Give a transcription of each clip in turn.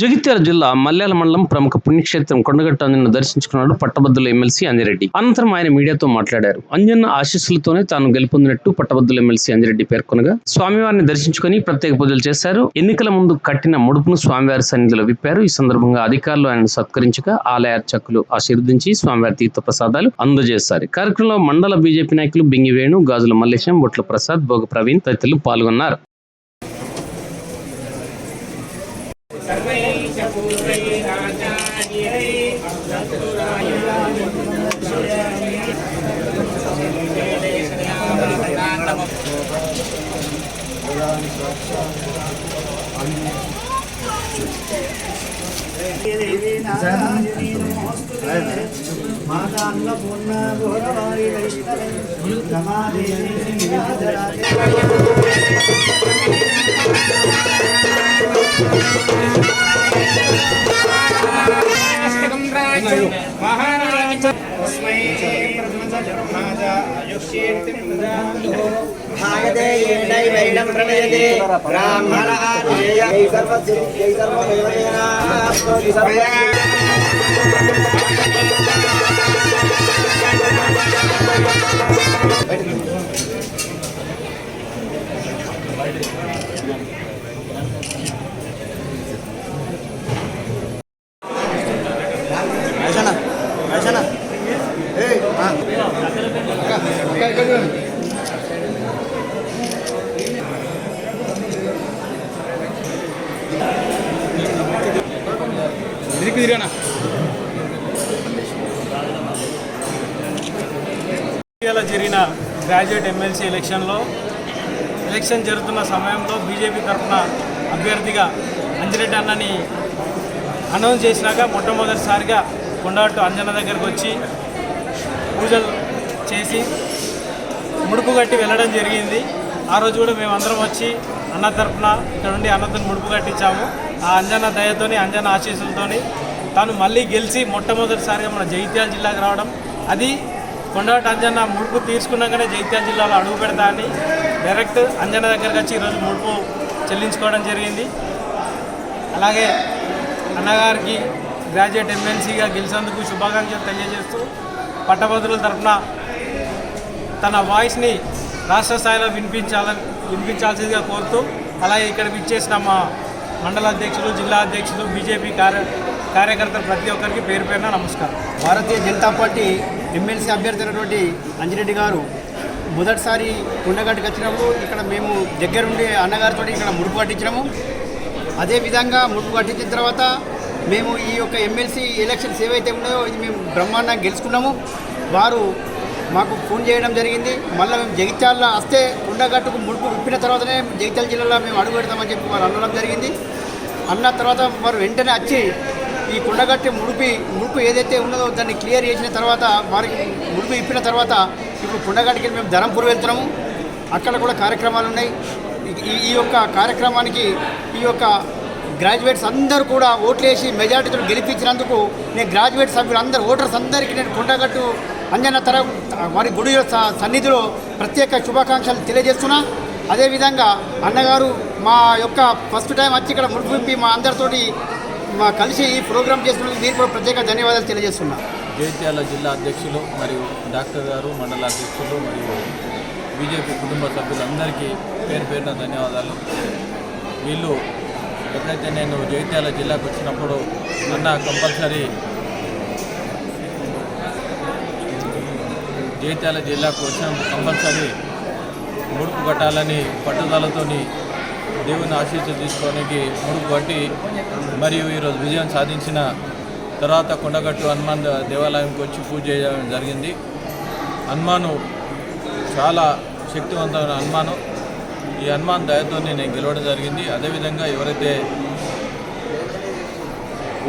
జగిత్యాల జిల్లా మల్యాల మండలం ప్రముఖ పుణ్యక్షేత్రం కొండగట్టు అంజన్న దర్శించుకున్నాడు పట్టభద్రుల ఎమ్మెల్సీ అంజిరెడ్డి. అనంతరం ఆయన మీడియాతో మాట్లాడారు. అంజన్న ఆశీస్సులతోనే తాను గెలుపొందినట్టు పట్టభద్రుల ఎమ్మెల్సీ అంజిరెడ్డి పేర్కొనగా స్వామివారిని దర్శించుకుని ప్రత్యేక పూజలు చేశారు. ఎన్నికల ముందు కట్టిన ముడుపును స్వామివారి సన్నిధిలో విప్పారు. ఈ సందర్భంగా అధికారులు ఆయనను సత్కరించగా ఆలయ అర్చకులు ఆశీర్వదించి స్వామివారి తీర్థ ప్రసాదాలు అందజేశారు. కార్యక్రమంలో మండల బీజేపీ నాయకులు బింగి వేణు గాజుల మల్లేశం బొట్ల ప్రసాద్ భోగ ప్రవీణ్ తదితరులు పాల్గొన్నారు. మాతాన్నపూర్ణ గౌరవారి వైష్ణవ నమాదేవి భాగదే ఏండై వైడం ప్రమేయతే బ్రాహ్మణ ఆదేయ జై సర్వ జై సర్వ దేవదేనా సర్వయ జరిగిన గ్రాడ్యుయేట్ ఎమ్మెల్సీ ఎలక్షన్లో ఎలక్షన్ జరుగుతున్న సమయంలో బీజేపీ తరఫున అభ్యర్థిగా అంజిరెడ్డి అన్నని అనౌన్స్ చేసినాక మొట్టమొదటిసారిగా కొండగట్టు అంజన దగ్గరకు వచ్చి పూజలు చేసి ముడుపు కట్టి వెళ్ళడం జరిగింది. ఆ రోజు కూడా మేము అందరం వచ్చి అన్న తరఫున ఇక్కడ నుండి అన్నతో ముడుపు కట్టించాము. ఆ అంజన దయతోని అంజన ఆశీస్సులతోని తాను మళ్ళీ గెలిచి మొట్టమొదటిసారిగా మన జైత్యాల జిల్లాకు రావడం. అది కొండగట్టు అంజన్న ముడుపు తీసుకున్నాకనే జైత్యాల జిల్లాలో అడుగు పెడతా అని డైరెక్ట్ అంజన దగ్గరకు వచ్చి ఈరోజు ముడుపు చెల్లించుకోవడం జరిగింది. అలాగే అన్నగారికి గ్రాడ్యుయేట్ ఎమ్మెల్సీగా గెలిచేందుకు శుభాకాంక్షలు తెలియజేస్తూ పట్టభద్రుల తరఫున తన వాయిస్ని రాష్ట్ర స్థాయిలో వినిపించాలని వినిపించాల్సిందిగా కోరుతూ అలాగే ఇక్కడ విచ్చేసిన మా మండల అధ్యక్షులు జిల్లా అధ్యక్షులు బీజేపీ కార్య కార్యకర్తలు ప్రతి ఒక్కరికి పేరు పేరున నమస్కారం. భారతీయ జనతా పార్టీ ఎమ్మెల్సీ అభ్యర్థి అయినటువంటి అంజిరెడ్డి గారు మొదటిసారి కొండగట్టుకు వచ్చినప్పుడు ఇక్కడ మేము దగ్గరుండి అన్నగారితో ఇక్కడ ముడుపు కట్టించినాము. అదేవిధంగా ముడుపు కట్టించిన తర్వాత మేము ఈ యొక్క ఎమ్మెల్సీ ఎలక్షన్స్ ఏవైతే ఉన్నాయో ఇది మేము బ్రహ్మాండంగా గెలుచుకున్నాము. వారు మాకు ఫోన్ చేయడం జరిగింది. మళ్ళీ మేము జగిత్యాల వస్తే కొండగట్టుకు ముడుపు విప్పిన తర్వాతనే జగిత్యాల జిల్లాలో మేము అడుగు పెడతామని చెప్పి వారు అనడం జరిగింది. అన్న తర్వాత వారు వెంటనే వచ్చి ఈ కుండగట్టు ముడిపి ముడుపు ఏదైతే ఉన్నదో దాన్ని క్లియర్ చేసిన తర్వాత వారికి ముడుపు ఇప్పిన తర్వాత ఇప్పుడు కుండగట్టికి మేము ధరంపూర్ వెళ్తున్నాము. అక్కడ కూడా కార్యక్రమాలు ఉన్నాయి. ఈ ఈ యొక్క కార్యక్రమానికి ఈ యొక్క గ్రాడ్యుయేట్స్ అందరూ కూడా ఓట్లేసి మెజార్టీతో గెలిపించినందుకు నేను గ్రాడ్యుయేట్ సభ్యులు అందరు ఓటర్స్ అందరికీ నేను కొండగట్టు అంజన తర వారి గుడి స- సన్నిధిలో ప్రత్యేక శుభాకాంక్షలు తెలియజేస్తున్నా. అదేవిధంగా అన్నగారు మా యొక్క ఫస్ట్ టైం వచ్చి ఇక్కడ ముడిపింపి మా అందరితోటి మా కలిసి ఈ ప్రోగ్రామ్ చేస్తున్నందుకు మీరు కూడా ప్రత్యేక ధన్యవాదాలు తెలియజేస్తున్నా. జగిత్యాల జిల్లా అధ్యక్షులు మరియు డాక్టర్ గారు మండల అధ్యక్షులు మరియు బీజేపీ కుటుంబ సభ్యులందరికీ పేరు పేరున ధన్యవాదాలు. వీళ్ళు ఎప్పుడైతే నేను జగిత్యాల జిల్లాకు వచ్చినప్పుడు అన్న కంపల్సరీ జగిత్యాల జిల్లాకు వచ్చిన కంపల్సరీ ముడుపు కట్టాలని పట్టుదలతోని దేవుని ఆశీస్సు తీసుకోవడానికి ముడుపు కట్టి మరియు ఈరోజు విజయం సాధించిన తర్వాత కొండగట్టు హనుమాన్ దేవాలయంకి వచ్చి పూజ చేయడం జరిగింది. హనుమాను చాలా శక్తివంతమైన హనుమాను. ఈ హనుమాన్ దయతో నేను గెలవడం జరిగింది. అదేవిధంగా ఎవరైతే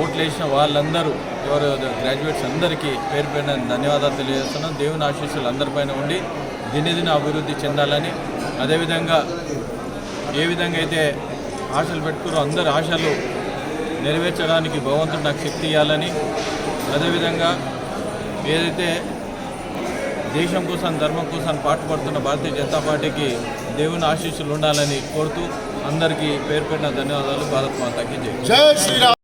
ఓట్లు వేసిన వాళ్ళందరూ ఎవరు గ్రాడ్యుయేట్స్ అందరికీ పేరు పైన ధన్యవాదాలు తెలియజేస్తున్నాను దేవుని ఆశీస్సులు అందరిపైన ఉండి దినదిన అభివృద్ధి చెందాలని అదేవిధంగా ఏ విధంగా అయితే ఆశలు పెట్టుకురో అందరి ఆశలు నెరవేర్చడానికి భగవంతుడు నాకు శక్తి ఇవ్వాలని అదేవిధంగా ఏదైతే దేశం కోసం ధర్మం కోసం పాటుపడుతున్న భారతీయ జనతా పార్టీకి దేవుని ఆశీస్సులు ఉండాలని కోరుతూ అందరికీ పేరు పెట్టిన ధన్యవాదాలు. భారత్ మాతాకి జై.